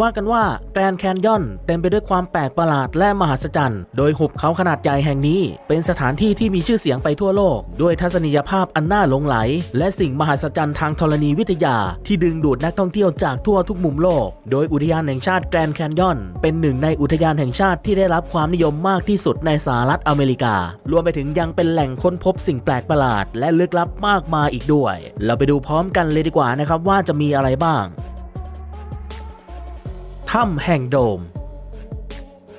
ว่ากันว่าแกรนแคนยอนเต็มไปด้วยความแปลกประหลาดและมหัศจรรย์ โดยหุบเขาขนาดใหญ่แห่งนี้ เป็นสถานที่ที่มีชื่อเสียงไปทั่วโลก ด้วยทัศนียภาพอันน่าหลงไหล และสิ่งมหัศจรรย์ทางธรณีวิทยา ที่ดึงดูดนักท่องเที่ยวจากทั่วทุกมุมโลก โดยอุทยานแห่งชาติแกรนแคนยอนเป็นหนึ่งในอุทยานแห่งชาติที่ได้รับความนิยมมากที่สุดในสหรัฐอเมริกา รวมไปถึงยังเป็นแหล่งค้นพบสิ่งแปลกประหลาด และลึกลับมากมายอีกด้วย เราไปดูพร้อมกันเลยดีกว่านะครับว่าจะมีอะไรบ้าง ถ้ำแห่งโดม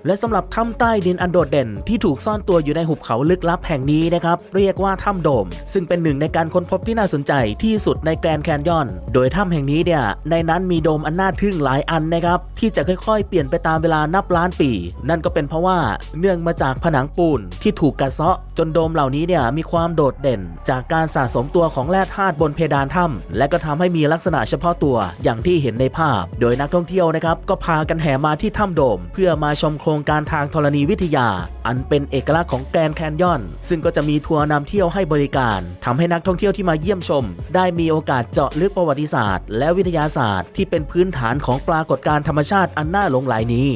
และสำหรับถ้ำใต้ดินอันโดดเด่นที่ถูกซ่อนตัวอยู่ในหุบเขาลึกลับแห่งนี้นะครับเรียกว่าถ้ำโดม ซึ่งเป็นหนึ่งในการค้นพบที่น่าสนใจที่สุดในแกรนด์แคนยอน โดยถ้ำแห่งนี้เนี่ยในนั้นมีโดมอันน่าทึ่งหลายอันนะครับที่จะค่อยๆ เปลี่ยนไปตามเวลานับล้านปี นั่นก็เป็นเพราะว่าเนื่องมาจากผนังปูนที่ถูกกัดเซาะ จนโดมเหล่านี้เนี่ยมีความโดดเด่น จากการสะสมตัวของแร่ธาตุบนเพดานถ้ำและก็ทำให้มีลักษณะเฉพาะตัวอย่างที่เห็นในภาพ โดยนักท่องเที่ยวนะครับก็พากันแห่มาที่ถ้ำโดม เพื่อมาชมโครงงการทางธรณีวิทยา อันเป็นเอกลักษณ์ของแกรนแคนยอน ซึ่งก็จะมีทัวร์นำเที่ยวให้บริการทำให้นักท่องเที่ยวที่มาเยี่ยมชม ได้มีโอกาสเจาะลึกประวัติศาสตร์ และวิทยาศาสตร์ที่เป็นพื้นฐานของปรากฏการณ์ธรรมชาติอันน่าหลงไหลนี้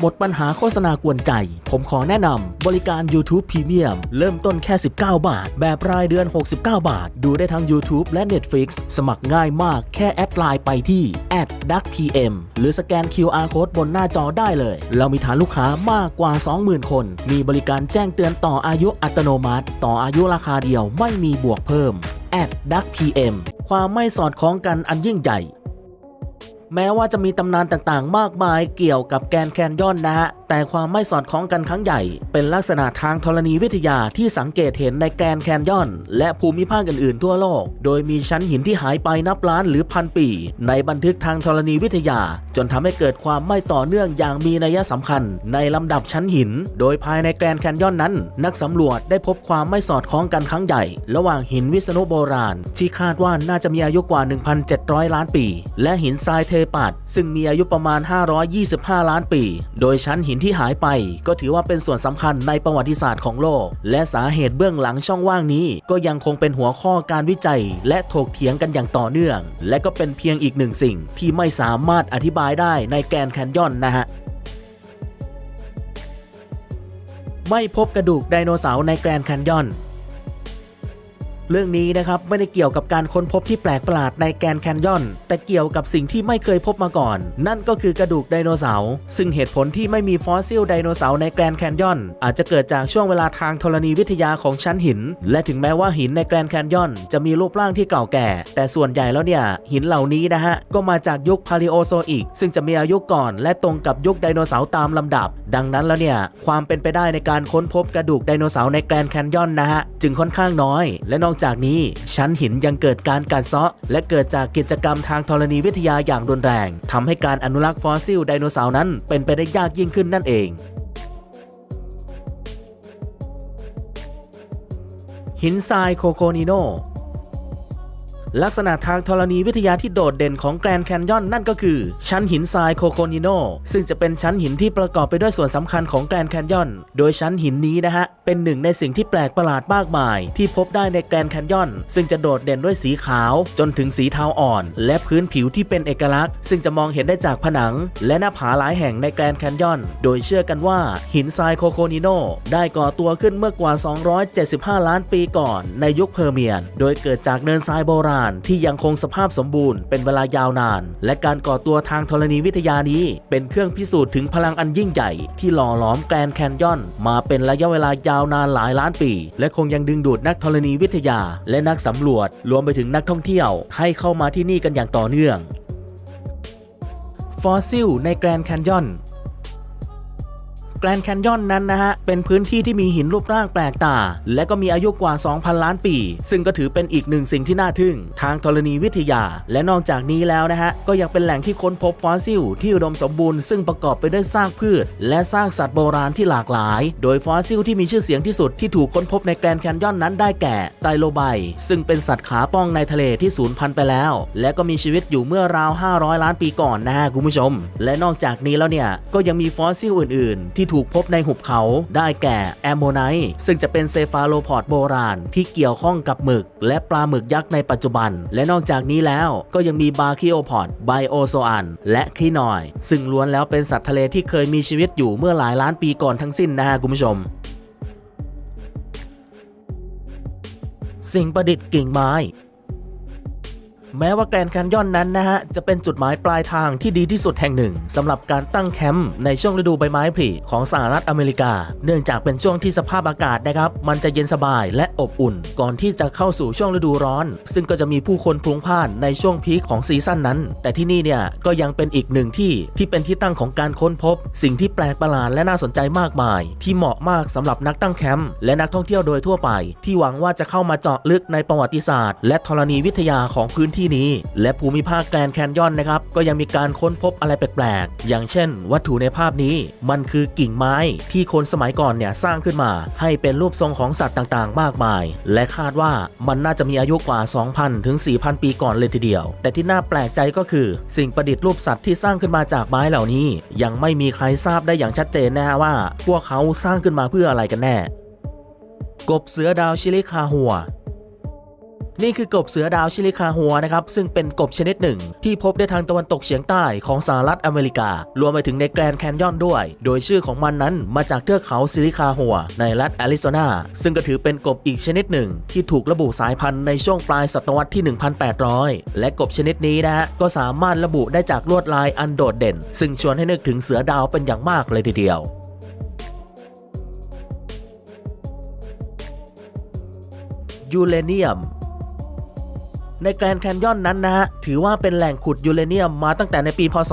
หมดปัญหาโฆษณากวนใจ ผมขอแนะนำบริการ YouTube Premium เริ่มต้นแค่ 19 บาท แบบรายเดือน 69 บาท ดูได้ทั้ง YouTube และ Netflix สมัครง่ายมากแค่แอดไลน์ไปที่ @duckpm หรือสแกน QR Code บนหน้าจอได้เลย เรามีฐานลูกค้ามากกว่า 20,000 คน มีบริการแจ้งเตือนต่ออายุอัตโนมัติ ต่ออายุราคาเดียวไม่มีบวกเพิ่ม @duckpm ความไม่สอดคล้องกันอันยิ่งใหญ่ แม้ว่าจะมีตำนานต่างๆ มากมายเกี่ยวกับแกนแคนยอนนะฮะ แต่ความไม่สอดคล้องกันครั้งใหญ่ เป็นลักษณะทางธรณีวิทยาที่สังเกตเห็นในแกรนแคนยอน และภูมิภาคอื่นๆทั่วโลก โดยมีชั้นหินที่หายไปนับล้านหรือพันปี ในบันทึกทางธรณีวิทยา จนทำให้เกิดความไม่ต่อเนื่องอย่างมีนัยสำคัญ ในลำดับชั้นหิน โดยภายในแกรนแคนยอนนั้น นักสำรวจได้พบความไม่สอดคล้องกันครั้งใหญ่ ระหว่างหินวิษณุโบราณ ที่คาดว่าน่าจะมีอายุกว่า 1,700 ล้านปี และหินทรายเทปัดซึ่งมีอายุประมาณ 525 ล้านปี โดยชั้นหินที่หายไปก็ถือว่าเป็นส่วนสำคัญในประวัติศาสตร์ของโลก และสาเหตุเบื้องหลังช่องว่างนี้ ก็ยังคงเป็นหัวข้อการวิจัย และถกเถียงกันอย่างต่อเนื่อง และก็เป็นเพียงอีกหนึ่งสิ่งที่ไม่สามารถอธิบายได้ในแกนแคนยอนนะฮะไม่พบกระดูกไดโนเสาร์ในแกรนด์แคนยอน เรื่องนี้นะครับไม่ได้เกี่ยวกับการค้นพบที่แปลกประหลาดในแกนแคนยอน แต่เกี่ยวกับสิ่งที่ไม่เคยพบมาก่อน นั่นก็คือกระดูกไดโนเสาร์ซึ่งเหตุผลที่ไม่มีฟอสซิลไดโนเสาร์ในแกรนแคนยอน อาจจะเกิดจากช่วงเวลาทางธรณีวิทยาของชั้นหิน และถึงแม้ว่าหินในแกรนแคนยอน จะมีรูปร่างที่เก่าแก่ แต่ส่วนใหญ่แล้วเนี่ย หินเหล่านี้นะฮะ ก็มาจากยุคพาลิโอโซอิกซึ่งจะมีอายุก่อน และตรงกับยุคไดโนเสาร์ตามลำดับ ดังนั้นแล้วเนี่ยความเป็นไปได้ในการค้นพบกระดูกไดโนเสาร์ในแกรนแคนยอนนะฮะจึงค่อนข้างน้อย และนอกจากนี้ ชั้นหินยังเกิดการกัดเซาะ และเกิดจากกิจกรรมทางธรณีวิทยาอย่างรุนแรงทำให้การอนุรักษ์ฟอสซิลไดโนเสาร์นั้นเป็นไปได้ยากยิ่งขึ้นนั่นเองหินทรายโคโคนิโน ลักษณะทางธรณีวิทยาที่โดดเด่นของแกรนด์แคนยอนนั่นก็คือ ชั้นหินทรายโคโคนิโนซึ่งจะเป็นชั้นหินที่ประกอบไปด้วยส่วนสำคัญของแกรนด์แคนยอนโดยชั้นหินนี้นะฮะ เป็นหนึ่งในสิ่งที่แปลกประหลาดมากมาย ที่พบได้ในแกรนด์แคนยอนซึ่งจะโดดเด่นด้วยสีขาว จนถึงสีเทาอ่อน และพื้นผิวที่เป็นเอกลักษณ์ ซึ่งจะมองเห็นได้จากผนัง และหน้าผาหลายแห่งในแกรนด์แคนยอนโดยเชื่อกันว่าหินทรายโคโคนิโนได้ก่อตัวขึ้นเมื่อกว่า 275 ล้านปีก่อน ในยุคเพอร์เมียน โดยเกิดจากเนินทรายโบราณที่ยังคงสภาพสมบูรณ์เป็นเวลายาวนาน และการก่อตัวทางธรณีวิทยานี้ เป็นเครื่องพิสูจน์ถึงพลังอันยิ่งใหญ่ ที่หล่อหลอมแกรนแคนยอน มาเป็นระยะเวลายาวนานหลายล้านปี และคงยังดึงดูดนักธรณีวิทยา และนักสำรวจรวมไปถึงนักท่องเที่ยว ให้เข้ามาที่นี่กันอย่างต่อเนื่อง ฟอสซิลในแกรนแคนยอน รนด์แคนยอนนั้นนะฮะ เป็นพื้นที่ที่มีหินรูปร่างแปลกตา และก็มีอายุกว่า 2,000 ล้านปี ซึ่งก็ถือเป็นอีกหนึ่งสิ่งที่น่าทึ่ง ทางธรณีวิทยา และนอกจากนี้แล้วนะฮะ ก็ยังเป็นแหล่งที่ค้นพบฟอสซิล ที่อุดมสมบูรณ์ซึ่งประกอบไปด้วยซากพืช และซากสัตว์โบราณที่หลากหลาย โดยฟอสซิลที่มีชื่อเสียงที่สุดที่ถูกค้นพบในแกรนด์แคนยอนนั้นได้แก่ไตโลไบซึ่งเป็นสัตว์ขาป้องในทะเลที่สูญพันธุ์ไปแล้ว และก็มีชีวิตอยู่เมื่อราว 500 ล้านปีก่อนนะฮะคุณผู้ชม และนอกจากนี้แล้วเนี่ยก็ยังมีฟอสซิลอื่น ๆ ที่ถูกถูกพบในหุบเขาได้แก่แอมโมไนต์ซึ่งจะเป็นเซฟาโลพอดโบราณ ที่เกี่ยวข้องกับหมึก และปลาหมึกยักษ์ในปัจจุบัน และนอกจากนี้แล้วก็ยังมีบาคิโอพอดไบโอโซอันและคีนอย ซึ่งล้วนแล้วเป็นสัตว์ทะเลที่เคยมีชีวิตอยู่เมื่อหลายล้านปีก่อนทั้งสิ้นนะฮะคุณผู้ชมสิ่งประดิษฐ์กิ่งไม้ แม้ว่าแกรนด์แคนยอนนั้นนะฮะ จะเป็นจุดหมายปลายทางที่ดีที่สุดแห่งหนึ่งสำหรับการตั้งแคมป์ในช่วงฤดูใบไม้ผลิของสหรัฐอเมริกา เนื่องจากเป็นช่วงที่สภาพอากาศนะครับ มันจะเย็นสบายและอบอุ่น ก่อนที่จะเข้าสู่ช่วงฤดูร้อน ซึ่งก็จะมีผู้คนพลุงพล่านในช่วงพีคของซีซั่นนั้น แต่ที่นี่เนี่ยก็ยังเป็นอีกหนึ่งที่ที่เป็นที่ตั้งของการค้นพบ สิ่งที่แปลกประหลาดและน่าสนใจมากมาย ที่เหมาะมากสำหรับนักตั้งแคมป์และนักท่องเที่ยวโดยทั่วไป ที่หวังว่าจะเข้ามาเจาะลึกในประวัติศาสตร์ และธรณีวิทยาของพื้นที่นี้ และภูมิภาคแกรนแคนยอนนะครับก็ยังมีการค้นพบอะไรแปลกๆ อย่างเช่น วัตถุในภาพนี้มันคือกิ่งไม้ที่คนสมัยก่อนเนี่ยสร้างขึ้นมา ให้เป็นรูปทรงของสัตว์ต่างๆ มากมาย และคาดว่ามันน่าจะมีอายุกว่า 2,000 ถึง 4,000 ปีก่อนเลยทีเดียว แต่ที่น่าแปลกใจก็คือ สิ่งประดิษฐ์รูปสัตว์ที่สร้างขึ้นมาจากไม้เหล่านี้ ยังไม่มีใครทราบได้อย่างชัดเจนนะฮะว่า พวกเขาสร้างขึ้นมาเพื่ออะไรกันแน่ กบเสือดาวชิลิคาหัว นี่คือกบเสือดาวชิลิคาหัวนะครับซึ่งเป็นกบชนิดหนึ่ง ที่พบได้ทางตะวันตกเฉียงใต้ของสหรัฐอเมริกา รวมไปถึงในแกรนด์แคนยอนด้วย โดยชื่อของมันนั้นมาจากเทือกเขาซิลิคาหัว ในรัฐแอริโซนา ซึ่งก็ถือเป็นกบอีกชนิดหนึ่ง ที่ถูกระบุสายพันธุ์ในช่วงปลายศตวรรษที่ 1800 และกบชนิดนี้นะฮะก็สามารถระบุได้จากลวดลายอันโดดเด่น ซึ่งชวนให้นึกถึงเสือดาวเป็นอย่างมากเลยทีเดียวยูเรเนียม ในแกรนด์แคนยอนนั้นนะฮะ ถือว่าเป็นแหล่งขุดยูเรเนียมมาตั้งแต่ในปี พศ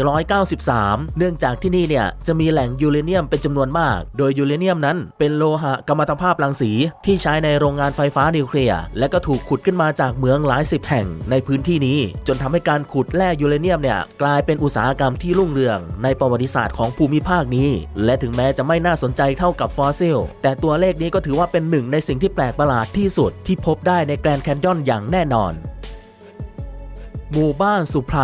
2493 เนื่องจากที่นี่เนี่ย จะมีแหล่งยูเรเนียมเป็นจำนวนมาก โดยยูเรเนียมนั้นเป็นโลหะกัมมันตภาพรังสี ที่ใช้ในโรงงานไฟฟ้านิวเคลียร์ และก็ถูกขุดขึ้นมาจากเหมืองหลายสิบแห่งในพื้นที่นี้ จนทำให้การขุดแร่ยูเรเนียมเนี่ยกลายเป็นอุตสาหกรรมที่รุ่งเรือง ในประวัติศาสตร์ของภูมิภาคนี้ และถึงแม้จะไม่น่าสนใจเท่ากับฟอสซิล แต่ตัวเลขนี้ก็ถือว่าเป็นหนึ่งในสิ่งที่แปลกประหลาดที่สุดที่พบได้ในแกรนด์แคนยอนอย่างแน่นอน หมู่บ้านสุไพร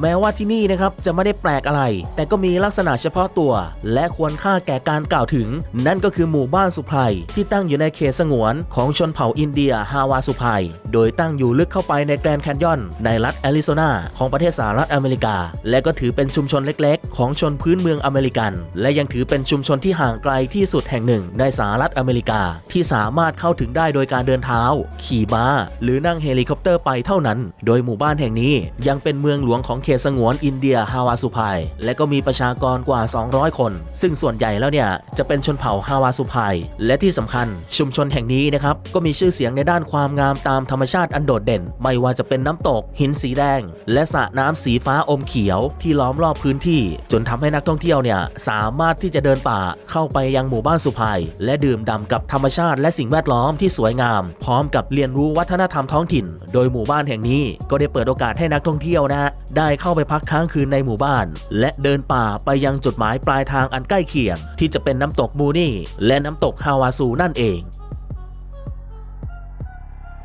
แม้ว่าที่นี่นะครับจะไม่ได้แปลกอะไร แต่ก็มีลักษณะเฉพาะตัว และควรค่าแก่การกล่าวถึง นั่นก็คือหมู่บ้านสุไพรที่ตั้งอยู่ในเขตสงวนของชนเผ่าอินเดียฮาวาสุไพรโดยตั้งอยู่ลึกเข้าไปในแกรนด์แคนยอน ในรัฐแอริโซนาของประเทศสหรัฐอเมริกา และก็ถือเป็นชุมชนเล็กๆ ของชนพื้นเมืองอเมริกัน และยังถือเป็นชุมชนที่ห่างไกลที่สุดแห่งหนึ่ง ในสหรัฐอเมริกา ที่สามารถเข้าถึงได้โดยการเดินเท้า ขี่ม้าหรือนั่งเฮลิคอปเตอร์ไปเท่านั้น โดยหมู่บ้านแห่งนี้ยังเป็นเมืองหลวงของเขตสงวนอินเดียฮาวาสุไพรและก็มีประชากรกว่า 200 คน ซึ่งส่วนใหญ่แล้วเนี่ยจะเป็นชนเผ่าฮาวาสุไพรและที่สำคัญชุมชนแห่งนี้นะครับก็มีชื่อเสียงในด้านความงามตามธรรมชาติอันโดดเด่น ไม่ว่าจะเป็นน้ำตก หินสีแดง และสระน้ำสีฟ้าอมเขียวที่ล้อมรอบพื้นที่ จนทำให้นักท่องเที่ยวเนี่ยสามารถที่จะเดินป่าเข้าไปยังหมู่บ้านสุไพรและดื่มด่ำกับธรรมชาติและสิ่งแวดล้อมที่สวยงาม พร้อมกับเรียนรู้วัฒนธรรมท้องถิ่น โดยหมู่บ้านแห่งนี้ก็ได้เปิดโอกาสให้นักท่องเที่ยวนะฮะได้เข้าไปพักค้างคืนในหมู่บ้าน และเดินป่าไปยังจุดหมายปลายทางอันใกล้เคียง ที่จะเป็นน้ำตกมูนี่และน้ำตกฮาวาซูนั่นเอง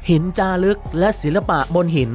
หินจารึกและศิลปะบนหิน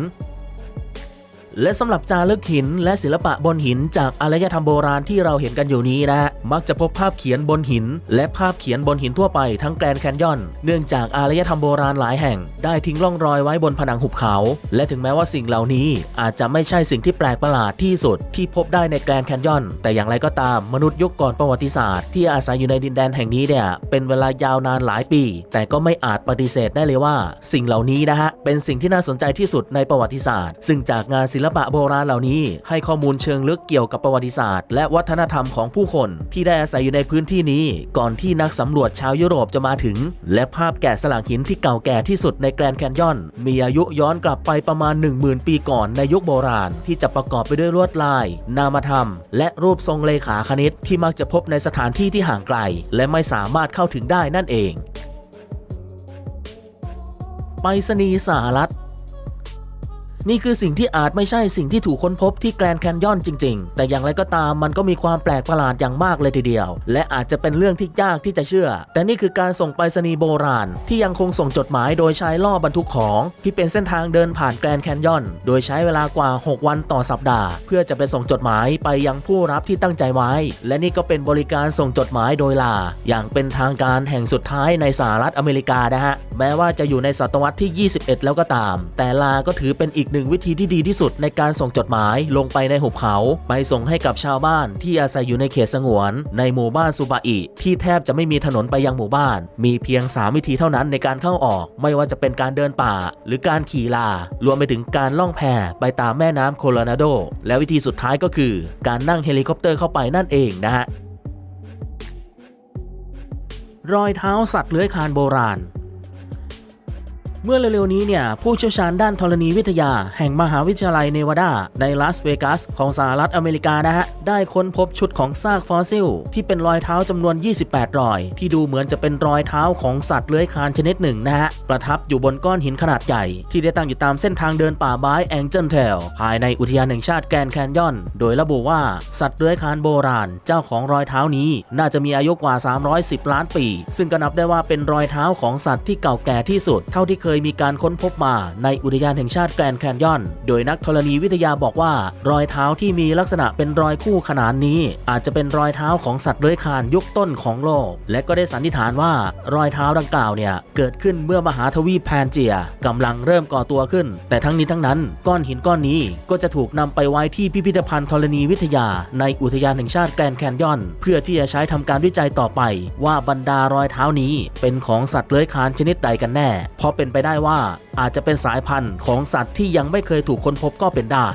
และสำหรับจารึกหิน และศิลปะบนหินจากอารยธรรมโบราณที่เราเห็นกันอยู่นี้นะ มักจะพบภาพเขียนบนหิน และภาพเขียนบนหินทั่วไปทั้งแกรนแคนยอน เนื่องจากอารยธรรมโบราณหลายแห่ง ได้ทิ้งร่องรอยไว้บนผนังหุบเขา และถึงแม้ว่าสิ่งเหล่านี้อาจจะไม่ใช่สิ่งที่แปลกประหลาดที่สุด ที่พบได้ในแกรนแคนยอน แต่อย่างไรก็ตามมนุษย์ยุคก่อนประวัติศาสตร์ที่อาศัยอยู่ในดินแดนแห่งนี้เนี่ยเป็นเวลายาวนานหลายปี แต่ก็ไม่อาจปฏิเสธได้เลยว่า สิ่งเหล่านี้นะฮะเป็นสิ่งที่น่าสนใจที่สุดในประวัติศาสตร์ ซึ่งจากงานศิลปะโบราณเหล่านี้ ให้ข้อมูลเชิงลึกเกี่ยวกับประวัติศาสตร์ และวัฒนธรรมของผู้คน ที่ได้อาศัยอยู่ในพื้นที่นี้ ก่อนที่นักสำรวจชาวยุโรปจะมาถึง และภาพแกะสลักหินที่เก่าแก่ที่สุดในแกรนด์แคนยอน มีอายุย้อนกลับไปประมาณ 10,000 ปีก่อนในยุคโบราณ ที่จะประกอบไปด้วยลวดลาย นามธรรม และรูปทรงเลขาคณิต ที่มักจะพบในสถานที่ที่ห่างไกล และไม่สามารถเข้าถึงได้นั่นเองไปรษณีย์สหรัฐ นี่คือสิ่งที่อาจไม่ใช่สิ่งที่ถูกค้นพบที่แกรนด์แคนยอนจริง ๆ แต่อย่างไรก็ตามมันก็มีความแปลกประหลาดอย่างมากเลยทีเดียว และอาจจะเป็นเรื่องที่ยากที่จะเชื่อ แต่นี่คือการส่งไปรษณีย์โบราณ ที่ยังคงส่งจดหมายโดยใช้ล่อบรรทุกของ ที่เป็นเส้นทางเดินผ่านแกรนด์แคนยอน โดยใช้เวลากว่า 6 วันต่อสัปดาห์ เพื่อจะไปส่งจดหมายไปยังผู้รับที่ตั้งใจไว้ และนี่ก็เป็นบริการส่งจดหมายโดยลา อย่างเป็นทางการแห่งสุดท้ายในสหรัฐอเมริกานะฮะ แม้ว่าจะอยู่ในศตวรรษที่ 21 แล้วก็ตาม แต่ลาก็ถือเป็นอีกหนึ่งวิธีที่ดีที่สุดในการส่งจดหมายลงไปในหุบเขา ไปส่งให้กับชาวบ้านที่อาศัยอยู่ในเขตสงวน ในหมู่บ้านซูบาอิที่แทบจะไม่มีถนนไปยังหมู่บ้าน มีเพียง 3 วิธีเท่านั้นในการเข้าออก ไม่ว่าจะเป็นการเดินป่า หรือการขี่ลา รวมไปถึงการล่องแพไปตามแม่น้ำโคโลราโด และวิธีสุดท้ายก็คือ การนั่งเฮลิคอปเตอร์เข้าไปนั่นเองนะฮะรอยเท้าสัตว์เลื้อยคลานโบราณ เมื่อเร็วๆนี้เนี่ย ผู้เชี่ยวชาญด้านธรณีวิทยา แห่งมหาวิทยาลัยเนวาดาในลาสเวกัสของสหรัฐอเมริกานะฮะ ได้ค้นพบชุดของซากฟอสซิล ที่เป็นรอยเท้าจำนวน 28 รอย ที่ดูเหมือนจะเป็นรอยเท้าของสัตว์เลื้อยคลานชนิดหนึ่งนะฮะ ประทับอยู่บนก้อนหินขนาดใหญ่ ที่ได้ตั้งอยู่ตามเส้นทางเดินป่าบายแองเจิลเทลภายในอุทยานแห่งชาติแกรนแคนยอน โดยระบุว่าสัตว์เลื้อยคลานโบราณ เจ้าของรอยเท้านี้ น่าจะมีอายุกว่า 310 ล้านปี ซึ่งก็นับได้ว่าเป็นรอยเท้าของสัตว์ที่เก่าแก่ที่สุดเท่าที่เคยยมีการค้นพบมาในอุทยานแห่งชาติแกรนด์แคนยอน โดยนักธรณีวิทยาบอกว่า รอยเท้าที่มีลักษณะเป็นรอยคู่ขนานนี้ อาจจะเป็นรอยเท้าของสัตว์เลื้อยคลานยุคต้นของโลก และก็ได้สันนิษฐานว่ารอยเท้าดังกล่าวเนี่ยเกิดขึ้นเมื่อมหาทวีปแพนเจียกำลังเริ่มก่อตัวขึ้น แต่ทั้งนี้ทั้งนั้น ก้อนหินก้อนนี้ก็จะถูกนำไปไว้ที่พิพิธภัณฑ์ธรณีวิทยา ในอุทยานแห่งชาติแกรนด์แคนยอน เพื่อที่จะใช้ทำการวิจัยต่อไป ว่าบรรดารอยเท้านี้เป็นของสัตว์เลื้อยคลานชนิดใดกันแน่ เพราะเป็นไปได้ว่า อาจจะเป็นสายพันธุ์ของสัตว์ที่ยังไม่เคยถูกค้นพบก็เป็นได้